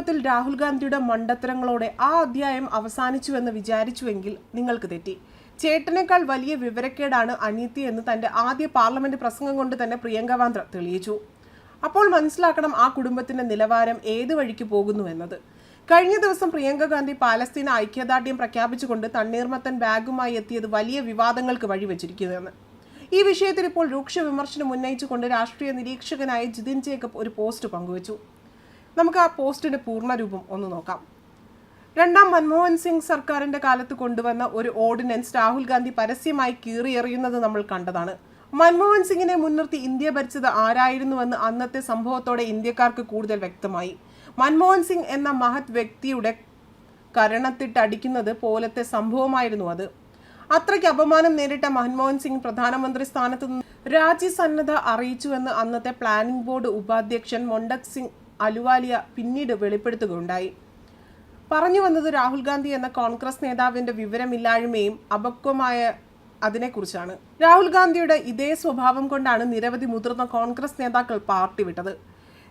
കുടുംബത്തിൽ രാഹുൽ ഗാന്ധിയുടെ മണ്ടത്തരങ്ങളോടെ ആ അധ്യായം അവസാനിച്ചുവെന്ന് വിചാരിച്ചുവെങ്കിൽ നിങ്ങൾക്ക് തെറ്റി. ചേട്ടനേക്കാൾ വലിയ വിവരക്കേടാണ് അനീതി എന്ന് തന്റെ ആദ്യ പാർലമെന്റ് പ്രസംഗം കൊണ്ട് തന്നെ പ്രിയങ്ക വാന്ദ്ര തെളിയിച്ചു. അപ്പോൾ മനസ്സിലാക്കണം ആ കുടുംബത്തിന്റെ നിലവാരം ഏത് വഴിക്ക് പോകുന്നു എന്നത്. കഴിഞ്ഞ ദിവസം പ്രിയങ്ക ഗാന്ധി പാലസ്തീന ഐക്യദാർഢ്യം പ്രഖ്യാപിച്ചുകൊണ്ട് തണ്ണീർമത്തൻ ബാഗുമായി എത്തിയത് വലിയ വിവാദങ്ങൾക്ക് വഴിവെച്ചിരിക്കുകയാണ്. ഈ വിഷയത്തിൽ ഇപ്പോൾ രൂക്ഷ വിമർശനം ഉന്നയിച്ചുകൊണ്ട് രാഷ്ട്രീയ നിരീക്ഷകനായ ജിതിൻ ജേക്കബ് ഒരു പോസ്റ്റ് പങ്കുവച്ചു. നമുക്ക് ആ പോസ്റ്റിന്റെ പൂർണരൂപം ഒന്ന് നോക്കാം. രണ്ടാം മൻമോഹൻ സിംഗ് സർക്കാരിന്റെ കാലത്ത് കൊണ്ടുവന്ന ഒരു ഓർഡിനൻസ് രാഹുൽ ഗാന്ധി പരസ്യമായി കീറിയെറിയുന്നത് നമ്മൾ കണ്ടതാണ്. മൻമോഹൻ സിംഗിനെ മുൻനിർത്തി ഇന്ത്യ ഭരിച്ചത് ആരായിരുന്നുവെന്ന് അന്നത്തെ സംഭവത്തോടെ ഇന്ത്യക്കാർക്ക് കൂടുതൽ വ്യക്തമായി. മൻമോഹൻ സിംഗ് എന്ന മഹത് വ്യക്തിയുടെ കരണത്തിട്ടടിക്കുന്നത് പോലത്തെ സംഭവമായിരുന്നു അത്. അത്രയ്ക്ക് അപമാനം നേരിട്ട മൻമോഹൻ സിംഗ് പ്രധാനമന്ത്രി സ്ഥാനത്ത് രാജ്യസന്നദ്ധ അറിയിച്ചുവെന്ന് അന്നത്തെ പ്ലാനിംഗ് ബോർഡ് ഉപാധ്യക്ഷൻ മൊണ്ടക് സിംഗ് അലുവാലിയ പിന്നീട് വെളിപ്പെടുത്തുകയുണ്ടായി. പറഞ്ഞു വന്നത് രാഹുൽ ഗാന്ധി എന്ന കോൺഗ്രസ് നേതാവിന്റെ വിവരമില്ലായ്മയും അപക്വമായ അതിനെക്കുറിച്ചാണ്. രാഹുൽ ഗാന്ധിയുടെ ഇതേ സ്വഭാവം കൊണ്ടാണ് നിരവധി മുതിർന്ന കോൺഗ്രസ് നേതാക്കൾ പാർട്ടി വിട്ടത്.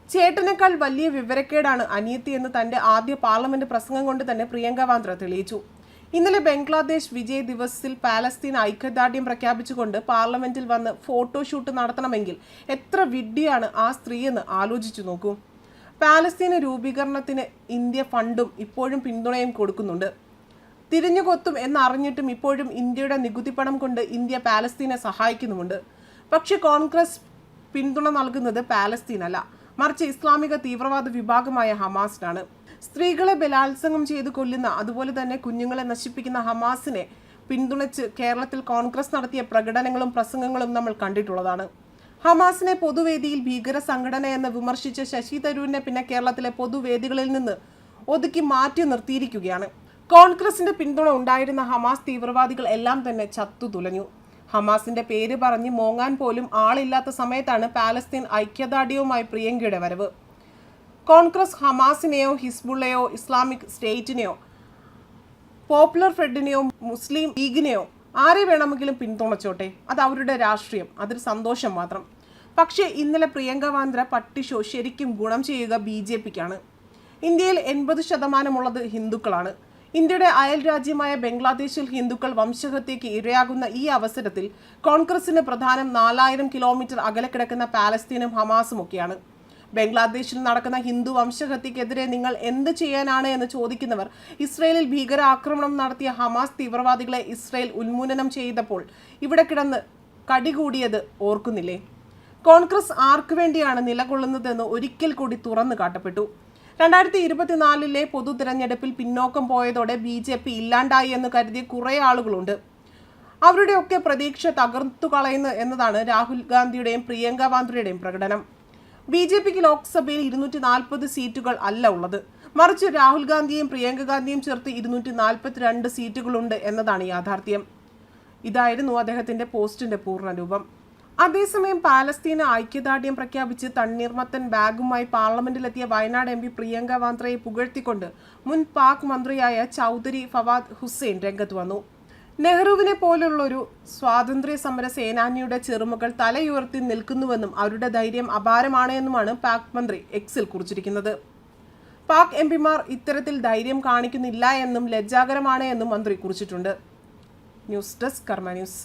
ചേട്ടനേക്കാൾ വലിയ വിവരക്കേടാണ് അനിയത്തി എന്ന് തന്റെ ആദ്യ പാർലമെന്റ് പ്രസംഗം കൊണ്ട് തന്നെ പ്രിയങ്ക വാദ്ര തെളിയിച്ചു. ഇന്നലെ ബംഗ്ലാദേശ് വിജയ് ദിവസിൽ പാലസ്തീൻ ഐക്യദാർഢ്യം പ്രഖ്യാപിച്ചുകൊണ്ട് പാർലമെന്റിൽ വന്ന് ഫോട്ടോഷൂട്ട് നടത്തണമെങ്കിൽ എത്ര വിഡ്ഢിയാണ് ആ സ്ത്രീയെന്ന് ആലോചിച്ചു നോക്കൂ. പാലസ്തീന രൂപീകരണത്തിന് ഇന്ത്യ ഫണ്ടും ഇപ്പോഴും പിന്തുണയും കൊടുക്കുന്നുണ്ട്. തിരിഞ്ഞുകൊത്തും എന്നറിഞ്ഞിട്ടും ഇപ്പോഴും ഇന്ത്യയുടെ നികുതി പണം കൊണ്ട് ഇന്ത്യ പാലസ്തീനെ സഹായിക്കുന്നുമുണ്ട്. പക്ഷെ കോൺഗ്രസ് പിന്തുണ നൽകുന്നത് പാലസ്തീനല്ല. മറിച്ച് ഇസ്ലാമിക തീവ്രവാദ വിഭാഗമായ ഹമാസിനാണ്. സ്ത്രീകളെ ബലാത്സംഗം ചെയ്ത് കൊല്ലുന്ന അതുപോലെ തന്നെ കുഞ്ഞുങ്ങളെ നശിപ്പിക്കുന്ന ഹമാസിനെ പിന്തുണച്ച് കേരളത്തിൽ കോൺഗ്രസ് നടത്തിയ പ്രകടനങ്ങളും പ്രസംഗങ്ങളും നമ്മൾ കണ്ടിട്ടുള്ളതാണ്. ഹമാസിനെ പൊതുവേദിയിൽ ഭീകര സംഘടന എന്ന് വിമർശിച്ച ശശി തരൂരിനെ പിന്നെ കേരളത്തിലെ പൊതുവേദികളിൽ നിന്ന് ഒതുക്കി മാറ്റി നിർത്തിയിരിക്കുകയാണ്. കോൺഗ്രസിന്റെ പിന്തുണ ഉണ്ടായിരുന്ന ഹമാസ് തീവ്രവാദികൾ എല്ലാം തന്നെ ചത്തു തുലഞ്ഞു. ഹമാസിന്റെ പേര് പറഞ്ഞ് മോങ്ങാൻ പോലും ആളില്ലാത്ത സമയത്താണ് പാലസ്തീൻ ഐക്യദാർഢ്യവുമായി പ്രിയങ്കയുടെ വരവ്. കോൺഗ്രസ് ഹമാസിനെയോ ഹിസ്ബുള്ളയോ ഇസ്ലാമിക് സ്റ്റേറ്റിനെയോ പോപ്പുലർ ഫ്രണ്ടിനെയോ മുസ്ലിം ലീഗിനെയോ ആരെ വേണമെങ്കിലും പിന്തുണച്ചോട്ടെ? അത് അവരുടെ രാഷ്ട്രീയം അതൊരു സന്തോഷം മാത്രം. പക്ഷേ ഇന്നലെ പ്രിയങ്ക വാന്ദ്ര പട്ടി ഷോ ശരിക്കും ഗുണം ചെയ്യുക ബി ജെ പിക്കാണ്. ഇന്ത്യയിൽ എൺപത് ശതമാനമുള്ളത് ഹിന്ദുക്കളാണ്. ഇന്ത്യയുടെ അയൽ രാജ്യമായ ബംഗ്ലാദേശിൽ ഹിന്ദുക്കൾ വംശഹത്യയ്ക്ക് ഇരയാകുന്ന ഈ അവസരത്തിൽ കോൺഗ്രസിന് പ്രധാനം നാലായിരം കിലോമീറ്റർ അകലെ കിടക്കുന്ന പാലസ്തീനും ഹമാസും ഒക്കെയാണ് ബംഗ്ലാദേശിൽ നടക്കുന്ന ഹിന്ദു വംശഹത്യക്കെതിരെ നിങ്ങൾ എന്ത് ചെയ്യാനാണ് എന്ന് ചോദിക്കുന്നവർ ഇസ്രയേലിൽ ഭീകര ആക്രമണം നടത്തിയ ഹമാസ് തീവ്രവാദികളെ ഇസ്രയേൽ ഉന്മൂലനം ചെയ്തപ്പോൾ ഇവിടെ കിടന്ന് കടികൂടിയത് ഓർക്കുന്നില്ലേ? കോൺഗ്രസ് ആർക്കു വേണ്ടിയാണ് നിലകൊള്ളുന്നതെന്ന് ഒരിക്കൽ കൂടി തുറന്നു കാട്ടപ്പെട്ടു. രണ്ടായിരത്തി ഇരുപത്തിനാലിലെ പൊതു തിരഞ്ഞെടുപ്പിൽ പിന്നോക്കം പോയതോടെ ബി ജെ പി ഇല്ലാണ്ടായി എന്ന് കരുതിയ കുറേ ആളുകളുണ്ട്. അവരുടെയൊക്കെ പ്രതീക്ഷ തകർത്തു കളയുന്നു എന്നതാണ് രാഹുൽ ഗാന്ധിയുടെയും പ്രിയങ്ക ഗാന്ധിയുടെയും പ്രകടനം. ബി ജെ പിക്ക് ലോക്സഭയിൽ ഇരുന്നൂറ്റി നാൽപ്പത് സീറ്റുകൾ അല്ല ഉള്ളത്. മറിച്ച് രാഹുൽ ഗാന്ധിയും പ്രിയങ്ക ഗാന്ധിയും ചേർത്ത് ഇരുന്നൂറ്റി നാൽപ്പത്തിരണ്ട് സീറ്റുകളുണ്ട് എന്നതാണ് യാഥാർത്ഥ്യം. ഇതായിരുന്നു അദ്ദേഹത്തിന്റെ പോസ്റ്റിന്റെ പൂർണരൂപം അതേസമയം പാലസ്തീന ഐക്യദാർഢ്യം പ്രഖ്യാപിച്ച് തണ്ണീർമത്തൻ ബാഗുമായി പാർലമെന്റിലെത്തിയ വയനാട് എം പി പ്രിയങ്ക വാന്ത്രയെ പുകഴ്ത്തിക്കൊണ്ട് മുൻ പാക് മന്ത്രിയായ ചൗധരി ഫവാദ് ഹുസൈൻ രംഗത്ത് വന്നു. നെഹ്റുവിനെ പോലുള്ളൊരു സ്വാതന്ത്ര്യ സമര സേനാനിയുടെ ചെറുമകൾ തലയുയർത്തി നിൽക്കുന്നുവെന്നും അവരുടെ ധൈര്യം അപാരമാണ് എന്നുമാണ് പാക് മന്ത്രി എക്സിൽ കുറിച്ചിരിക്കുന്നത്. പാക് എം പിമാർ ഇത്തരത്തിൽ ധൈര്യം കാണിക്കുന്നില്ല എന്നും ലജ്ജാകരമാണ് എന്നും മന്ത്രി കുറിച്ചിട്ടുണ്ട്. News desk Karma news.